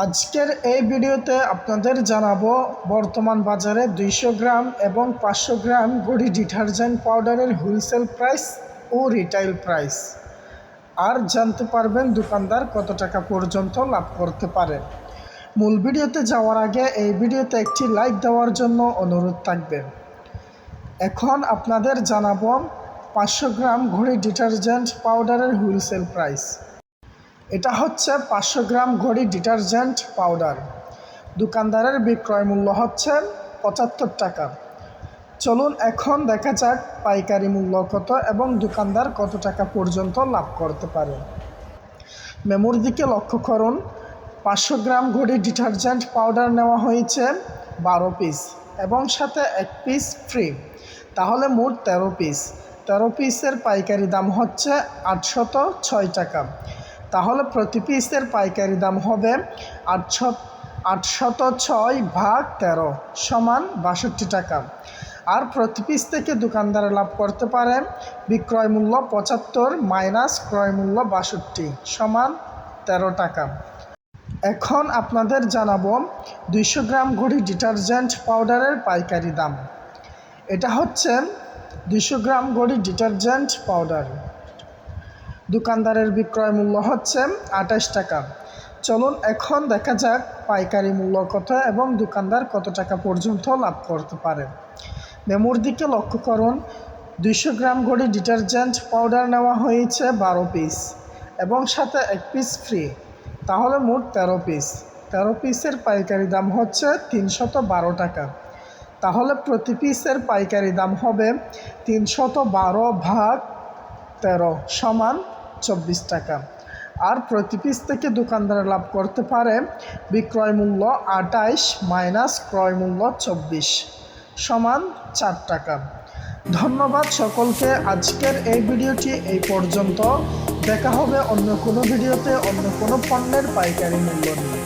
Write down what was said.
আজকের এই ভিডিওতে আপনাদের জানাব বর্তমান বাজারে দুইশো গ্রাম এবং পাঁচশো গ্রাম গুড়ি ডিটারজেন্ট পাউডারের হোলসেল প্রাইস ও রিটাইল প্রাইস আর জানতে পারবেন দোকানদার কত টাকা পর্যন্ত লাভ করতে পারে। মূল ভিডিওতে যাওয়ার আগে এই ভিডিওতে একটি লাইক দেওয়ার জন্য অনুরোধ থাকবে। এখন আপনাদের জানাব পাঁচশো গ্রাম ঘড়ি ডিটারজেন্ট পাউডারের হোলসেল প্রাইস এটা হচ্ছে পাঁচশো গ্রাম ঘড়ি ডিটারজেন্ট পাউডার। দোকানদারের বিক্রয় মূল্য হচ্ছে পঁচাত্তর টাকা। চলুন এখন দেখা যাক পাইকারি মূল্য কত এবং দোকানদার কত টাকা পর্যন্ত লাভ করতে পারে। মেমোর দিকে লক্ষ্য করুন, পাঁচশো গ্রাম ঘড়ি ডিটারজেন্ট পাউডার নেওয়া হয়েছে বারো পিস এবং সাথে এক পিস ফ্রি। তাহলে মোট তেরো পিস। তেরো পিসের পাইকারি দাম হচ্ছে আটশত ছয় টাকা। তাহলে প্রতি পিসের পাইকারি দাম হবে আটশো আটশত ছয় ভাগ তেরো সমান বাষট্টি টাকা। আর প্রতি পিস থেকে দোকানদার লাভ করতে পারে বিক্রয় মূল্য পঁচাত্তর মাইনাস ক্রয় মূল্য বাষট্টি সমান তেরো টাকা। এখন আপনাদের জানাব দুইশো গ্রাম ঘড়ি ডিটারজেন্ট পাউডারের পাইকারি দাম। এটা হচ্ছে দুইশো গ্রাম ঘড়ি ডিটারজেন্ট পাউডার। দোকানদারের বিক্রয় মূল্য হচ্ছে আঠাশ টাকা। চলুন এখন দেখা যাক পাইকারি মূল্য কত এবং দোকানদার কত টাকা পর্যন্ত লাভ করতে পারে। মেমোর দিকে লক্ষ্য করুন, দুইশো গ্রাম করে ডিটারজেন্ট পাউডার নেওয়া হয়েছে বারো পিস এবং সাথে এক পিস ফ্রি। তাহলে মোট তেরো পিস। তেরো পিসের পাইকারি দাম হচ্ছে তিনশত বারো টাকা। তাহলে প্রতি পিসের পাইকারি দাম হবে তিনশত বারো ভাগ তেরো সমান চব্বিশ টাকা। আর প্রতি পিস থেকে দোকানদার লাভ করতে পারে বিক্রয় মূল্য আটাইশ মাইনাস ক্রয় মূল্য চব্বিশ সমান চার টাকা। ধন্যবাদ সকলকে। আজকের এই ভিডিওটি এই পর্যন্ত। দেখা হবে অন্য কোনো ভিডিওতে অন্য কোনো পণ্যের পাইকারি মূল্য নিয়ে।